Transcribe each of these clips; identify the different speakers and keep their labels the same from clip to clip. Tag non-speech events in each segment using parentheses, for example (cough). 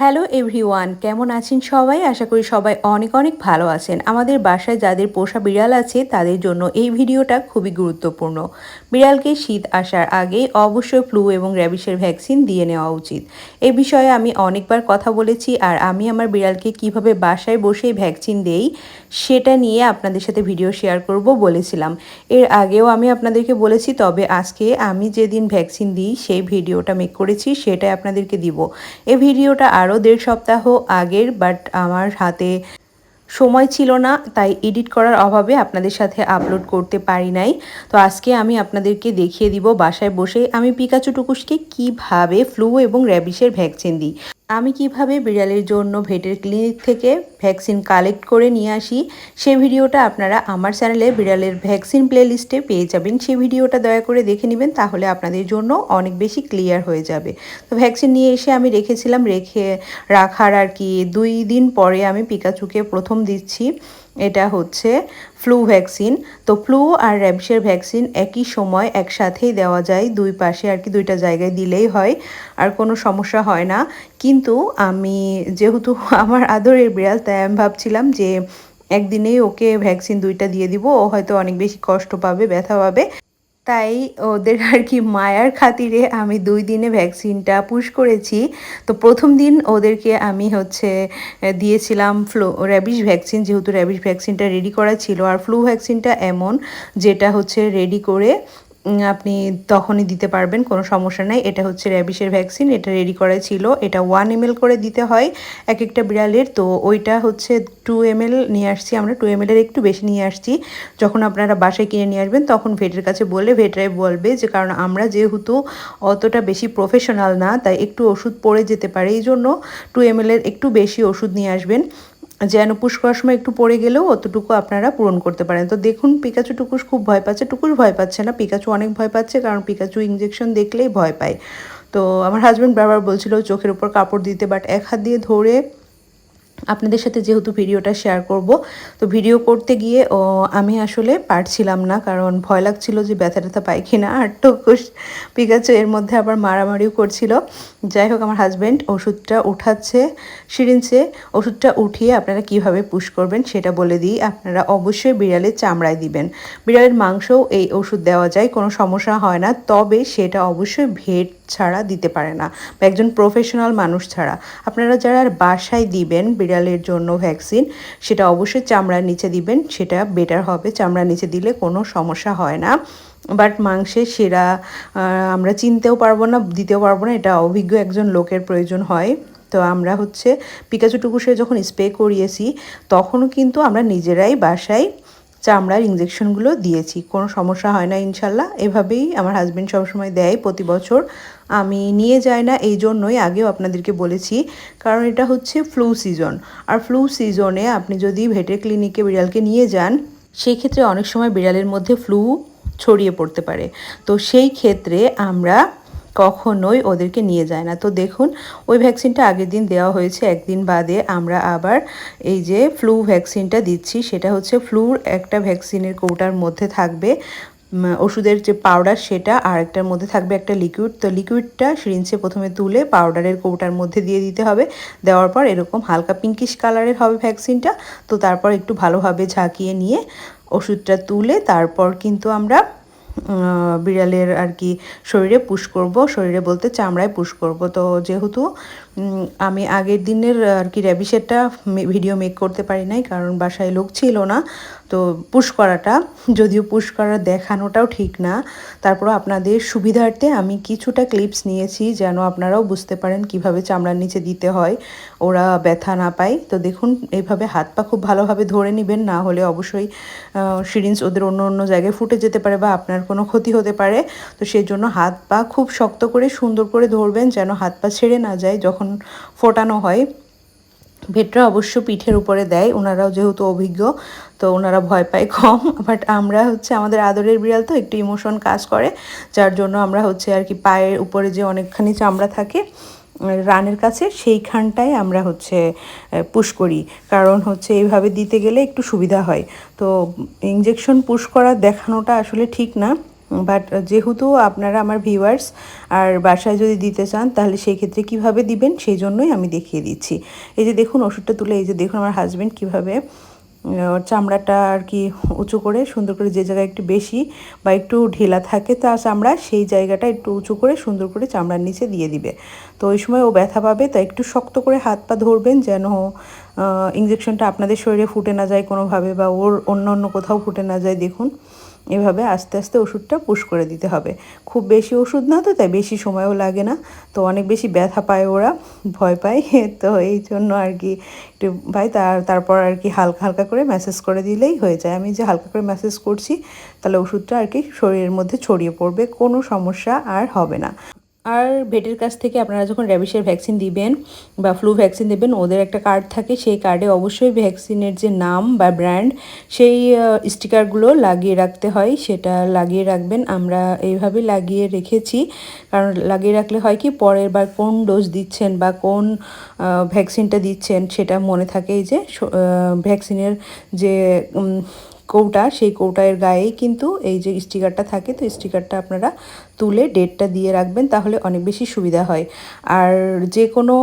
Speaker 1: Hello everyone কেমন আছেন সবাই? আশা করি সবাই অনেক অনেক ভালো আছেন। আমাদের বাসায় যাদের পোষা বিড়াল আছে, তাদের জন্য এই ভিডিওটা খুবই গুরুত্বপূর্ণ। বিড়ালকে শীত আসার আগে অবশ্যই ফ্লু এবং র্যাবিসের ভ্যাকসিন দিয়ে নেওয়া উচিত। এ বিষয়ে আমি অনেকবার কথা বলেছি আর আমি আমার বিড়ালকে কীভাবে বাসায় বসেই ভ্যাকসিন দেই, সেটা নিয়ে আপনাদের সাথে ভিডিও শেয়ার করব বলেছিলাম। এর আগেও আমি আপনাদেরকে বলেছি, তবে আজকে আমি যেদিন ভ্যাকসিন দিই, সেই ভিডিওটা মেক করেছি, সেটাই আপনাদেরকে দিব। এ ভিডিওটা আরও দেড় সপ্তাহ আগের বাট আমার হাতে সময় ছিল না, তাই এডিট করার অভাবে আপনাদের সাথে আপলোড করতে পারি নাই। তো আজকে আমি আপনাদেরকে দেখিয়ে দিব বাসায় বসে আমি পিকাচু কীভাবে ফ্লু এবং র্যাবিসের ভ্যাকসিন দিই। আমি কীভাবে বিড়ালের জন্য ভেটের ক্লিনিক থেকে ভ্যাকসিন কালেক্ট করে নিয়ে আসি, সে ভিডিওটা আপনারা আমার চ্যানেলে বিড়ালের ভ্যাকসিন প্লেলিস্টে পেয়ে যাবেন। সে ভিডিওটা দয়া করে দেখে নেবেন, তাহলে আপনাদের জন্য অনেক বেশি ক্লিয়ার হয়ে যাবে। তো ভ্যাকসিন নিয়ে এসে আমি রেখেছিলাম, রেখে রাখার আর কি দুই দিন পরে আমি পিকাচুকে প্রথম দিচ্ছি। এটা হচ্ছে ফ্লু ভ্যাকসিন। তো ফ্লু আর র্যাবসের ভ্যাকসিন একই সময় একসাথেই দেওয়া যায়, দুই পাশে আর কি দুইটা জায়গায় দিলেই হয়, আর কোনো সমস্যা হয় না। কিন্তু আমি যেহেতু আমার আদরের বিড়াল, তাই আমি ভাবছিলাম যে একদিনেই ওকে ভ্যাকসিন দুইটা দিয়ে দিব, ও হয়তো অনেক বেশি কষ্ট পাবে, ব্যথা পাবে। তাই ওদের আর কি মায়ার খাতিরে আমি দুই দিনে ভ্যাকসিনটা পুশ করেছি। তো প্রথম দিন ওদেরকে আমি হচ্ছে দিয়েছিলাম ফ্লো, র্যাবিশ ভ্যাকসিন, যেহেতু র্যাবিশ ভ্যাকসিনটা রেডি করা ছিল। আর ফ্লু ভ্যাকসিনটা এমন, যেটা হচ্ছে রেডি করে আপনি তখনই দিতে পারবেন, কোনো সমস্যা নাই। এটা হচ্ছে র্যাবিসের ভ্যাকসিন এটা রেডি করা ছিল। এটা ওয়ান এম করে দিতে হয় এক একটা বিড়ালের। তো ওইটা হচ্ছে টু এম নিয়ে আসছি আমরা। টু এম এর একটু বেশি নিয়ে আসছি। যখন আপনারা বাসায় কিনে নিয়ে আসবেন, তখন ভেটের কাছে বললে ভেটরাই বলবে যে, কারণ আমরা যেহেতু অতটা বেশি প্রফেশনাল না, তাই একটু ওষুধ পড়ে যেতে পারে। এই জন্য টু এম এর একটু বেশি ওষুধ নিয়ে আসবেন। যেন পুশ করার সময় একটু পড়ে গেলেও অতটুকু আপনারা পূরণ করতে পারেন। তো দেখুন পিকাচু টুকুস খুব ভয় পাচ্ছে। টুকুস ভয় পাচ্ছে না পিকাচু অনেক ভয় পাচ্ছে কারণ পিকাচু ইঞ্জেকশন দেখলেই ভয় পায়। তো আমার হাজব্যান্ড বারবার বলছিল, চোখের উপর কাপড় দিতে। বাট এক হাত দিয়ে ধরে আপনাদের সাথে যেহেতু ভিডিওটা শেয়ার করব, তো ভিডিও করতে গিয়ে, ও, আমি আসলে পারছিলাম না, কারণ ভয় লাগছিল যে ব্যথা ট্যাথা পাই কিনা, আর টুকুস পিকাচু এর মধ্যে আবার মারামারিও করছিল। যাই হোক, আমার হাজব্যান্ড ওষুধটা উঠাচ্ছে সিরিঞ্চে ওষুধটা উঠিয়ে আপনারা কীভাবে পুশ করবেন সেটা বলে দিই। আপনারা অবশ্যই বিড়ালের চামড়ায় দিবেন। বিড়ালের মাংসও এই ওষুধ দেওয়া যায়, কোনো সমস্যা হয় না, তবে সেটা অবশ্যই ভেট ছাড়া দিতে পারে না বা একজন প্রফেশনাল মানুষ ছাড়া। আপনারা যারা বাসায় দিবেন বিড়ালের জন্য ভ্যাকসিন সেটা অবশ্যই চামড়ার নিচে দিবেন, সেটা বেটার হবে। চামড়ার নিচে দিলে কোনো সমস্যা হয় না। বাট মাংসের সেরা আমরা চিনতেও পারব না, দিতেও পারব না, এটা অভিজ্ঞ একজন লোকের প্রয়োজন হয়। তো আমরা হচ্ছে পিকাচু টুকুসে যখন স্প্রে করিয়েছি, তখনও কিন্তু আমরা নিজেরাই বাসায় চামড়ার ইঞ্জেকশনগুলো দিয়েছি। কোনো সমস্যা হয় না, ইনশাল্লাহ। এভাবেই আমার হাজব্যান্ড সবসময় দেয় প্রতি বছর। আমি নিয়ে যাই না, এই জন্যই আগেও আপনাদেরকে বলেছি। কারণ এটা হচ্ছে ফ্লু সিজন আর ফ্লু সিজনে আপনি যদি ভেটের ক্লিনিকে বিড়ালকে নিয়ে যান সেই ক্ষেত্রে অনেক সময় বিড়ালের মধ্যে ফ্লু ছড়িয়ে পড়তে পারে। তো সেই ক্ষেত্রে আমরা কখনোই ওদেরকে নিয়ে যায় না। তো দেখুন, ওই ভ্যাকসিনটা আগের দিন দেওয়া হয়েছে, একদিন বাদে আমরা আবার এই যে ফ্লু ভ্যাকসিনটা দিচ্ছি, সেটা হচ্ছে ফ্লুর একটা ভ্যাকসিনের কৌটার মধ্যে থাকবে। ওষুধের যে পাউডার সেটা আর একটার মধ্যে থাকবে একটা লিকুইড তো লিকুইডটা সিরিঞ্জে প্রথমে তুলে পাউডারের কৌটার মধ্যে দিয়ে দিতে হবে। দেওয়ার পর এরকম হালকা পিঙ্কিশ কালারের হবে ভ্যাকসিনটা তো তারপর একটু ভালোভাবে ঝাঁকিয়ে নিয়ে ওষুধটা তুলে তারপর কিন্তু আমরা বিড়ালের আর কি শরীরে পুশ করব। শরীরে বলতে চামড়ায় পুশ করব। তো যেহেতু আমি আগের দিনের আর কি র্যাবিসেরটা ভিডিও মেক করতে পারি নাই, কারণ বাসায় লোক ছিল না। তো পুশ করাটা, যদিও পুশ করা দেখানোটাও ঠিক না। তারপর আপনাদের সুবিধার্থে আমি কিছুটা ক্লিপস নিয়েছি, যেন আপনারাও বুঝতে পারেন কীভাবে চামড়ার নিচে দিতে হয়, ওরা ব্যথা না পায়। তো দেখুন এইভাবে হাত পা খুব ভালোভাবে ধরে নেবেন, না হলে অবশ্যই সিরিঞ্জ ওদের অন্য অন্য জায়গায় ফুটে যেতে পারে বা আপনার কোনো ক্ষতি হতে পারে। তো সেই জন্য হাত পা খুব শক্ত করে সুন্দর করে ধরবেন, যেন হাত পা ছেড়ে না যায়, যখন ফোটানো হয়। ভেটরা অবশ্য পিঠের উপরে দেয় ওনারাও যেহেতু অভিজ্ঞ, তো ওনারা ভয় পায় কম। বাট আমরা হচ্ছে আমাদের আদরের বিড়াল তো একটু ইমোশন কাজ করে, যার জন্য আমরা হচ্ছে আর কি পায়ের উপরে যে অনেকখানি চামড়া থাকে রানের কাছে, সেইখানটায় আমরা হচ্ছে পুশ করি। কারণ হচ্ছে এইভাবে দিতে গেলে একটু সুবিধা হয়। তো ইঞ্জেকশন পুশ করা দেখানোটা আসলে ঠিক না। বাট যেহেতু আপনারা আমার ভিউয়ার্স আর বাসায় যদি দিতে চান, তাহলে সেই ক্ষেত্রে কীভাবে দিবেন সেই জন্যই আমি দেখিয়ে দিচ্ছি। এই যে দেখুন, ওষুধটা তুলে, এই যে দেখুন আমার হাজব্যান্ড কীভাবে চামড়াটা আর কি উঁচু করে, সুন্দর করে যে জায়গায় একটু বেশি বা একটু ঢিলা থাকে, তা চামড়া সেই জায়গাটা একটু উঁচু করে, সুন্দর করে চামড়ার নিচে দিয়ে দিবে। তো ওই সময় ও ব্যথা পাবে, তা একটু শক্ত করে হাত পা ধরবেন যেন ইঞ্জেকশনটা আপনাদের শরীরে ফুটে না যায় কোনোভাবে বা ওর অন্য অন্য কোথাও ফুটে না যায়, দেখুন। এভাবে আস্তে আস্তে ওষুধটা পুশ করে দিতে হবে। খুব বেশি ওষুধ না তো, তাই বেশি সময়ও লাগে না। তো অনেক বেশি ব্যথা পায় ওরা, ভয় পায়। (laughs) তো এই জন্য আর কি একটু ভাই, তার, তারপর আর কি হালকা হালকা করে ম্যাসেজ করে দিলেই হয়ে যায়। আমি যে হালকা করে ম্যাসেজ করছি, তাহলে ওষুধটা আর কি শরীরের মধ্যে ছড়িয়ে পড়বে, কোনো সমস্যা আর হবে না। আর ভেটের কাছ থেকে আপনারা যখন র্যাবিসের ভ্যাকসিন দিবেন বা ফ্লু ভ্যাকসিন দেবেন, ওদের একটা কার্ড থাকে। সেই কার্ডে অবশ্যই ভ্যাকসিনের যে নাম বা ব্র্যান্ড সেই স্টিকারগুলো লাগিয়ে রাখতে হয়। সেটা লাগিয়ে রাখবেন। আমরা এইভাবে লাগিয়ে রেখেছি। কারণ লাগিয়ে রাখলে হয় কি, পরের বার কোন ডোজ দিচ্ছেন বা কোন ভ্যাকসিনটা দিচ্ছেন, সেটা মনে থাকে এই যে ভ্যাকসিনের যে কৌটা, সেই কৌটার গায়েই কিন্তু এই যে স্টিকারটা থাকে, তো স্টিকারটা আপনারা তুলে ডেটটা দিয়ে রাখবেন, তাহলে অনেক বেশি সুবিধা হয়। আর যে কোনো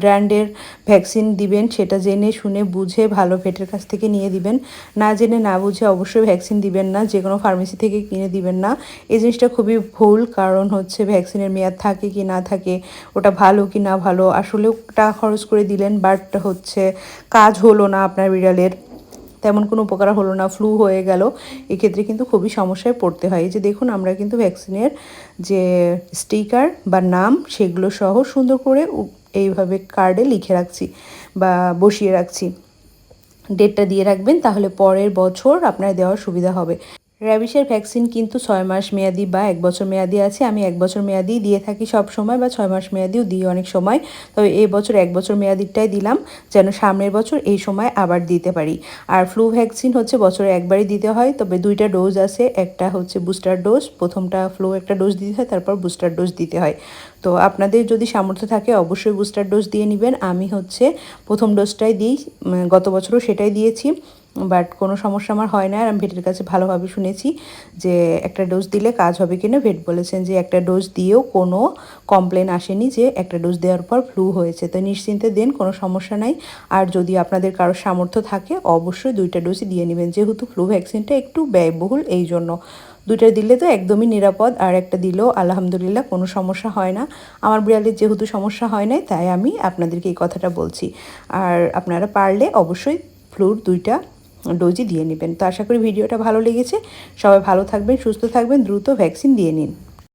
Speaker 1: ব্র্যান্ডের ভ্যাকসিন দিবেন, সেটা জেনে শুনে বুঝে ভালো ভেটের কাছ থেকে নিয়ে দিবেন। না জেনে না বুঝে অবশ্যই ভ্যাকসিন দিবেন না, যে কোনো ফার্মেসি থেকে কিনে দিবেন না। এই জিনিসটা খুবই ভুল, কারণ হচ্ছে ভ্যাকসিনের মেয়াদ থাকে কি না থাকে, ওটা ভালো কি না ভালো, আসলেও টাকা খরচ করে দিলেন বাট হচ্ছে কাজ হলো না আপনার বিড়ালের। তেমন কোনো উপকার হলো না ফ্লু হয়ে গেল। এক্ষেত্রে কিন্তু খুবই সমস্যায় পড়তে হয়। এই যে দেখুন, আমরা কিন্তু ভ্যাকসিনের যে স্টিকার বা নাম, সেগুলো সহ সুন্দর করে এইভাবে কার্ডে লিখে রাখছি বা বসিয়ে রাখছি। ডেটটা দিয়ে রাখবেন, তাহলে পরের বছর আপনার দেওয়ার সুবিধা হবে। র্যাবিসের ভ্যাকসিন কিন্তু ছয় মাস মেয়াদি বা এক বছর মেয়াদি আছে। আমি এক বছর মেয়াদি দিয়ে থাকি সব সময় বা ছয় মাস মেয়াদিও দিই অনেক সময়। তবে এই বছর এক বছর মেয়াদিটাই দিলাম যেন সামনের বছর এই সময় আবার দিতে পারি। আর ফ্লু ভ্যাকসিন হচ্ছে বছরে একবারই দিতে হয়। তবে দুইটা ডোজ আছে। একটা হচ্ছে বুস্টার ডোজ। প্রথমটা ফ্লু একটা ডোজ দিতে হয়, তারপর বুস্টার ডোজ দিতে হয়। তো আপনাদের যদি সামর্থ্য থাকে অবশ্যই বুস্টার ডোজ দিয়ে নেবেন। আমি হচ্ছে প্রথম ডোজটাই দিই। গত বছরও সেটাই দিয়েছি। বাট কোনো সমস্যা আমার হয় না। আর আমি ভেটের কাছে ভালোভাবে শুনেছি যে একটা ডোজ দিলে কাজ হবে কিনা। ভেট বলেছেন যে একটা ডোজ দিয়েও কোনো কমপ্লেন আসেনি যে একটা ডোজ দেওয়ার পর ফ্লু হয়েছে। তো নিশ্চিন্তে দেন, কোনো সমস্যা নাই। আর যদি আপনাদের কারও সামর্থ্য থাকে, অবশ্যই দুইটা ডোজই দিয়ে নেবেন। যেহেতু ফ্লু ভ্যাকসিনটা একটু ব্যয়বহুল এই জন্য দুইটা দিলে তো একদমই নিরাপদ, আর একটা দিলেও আলহামদুলিল্লাহ কোনো সমস্যা হয় না। আমার বিড়ালের যেহেতু সমস্যা হয় নাই, তাই আমি আপনাদেরকে এই কথাটা বলছি। আর আপনারা পারলে অবশ্যই ফ্লুর দুইটা ডোজই দিয়ে নেবেন। তো আশা করি ভিডিওটা ভালো লেগেছে। সবাই ভালো থাকবেন, সুস্থ থাকবেন, দ্রুত ভ্যাকসিন দিয়ে নিন।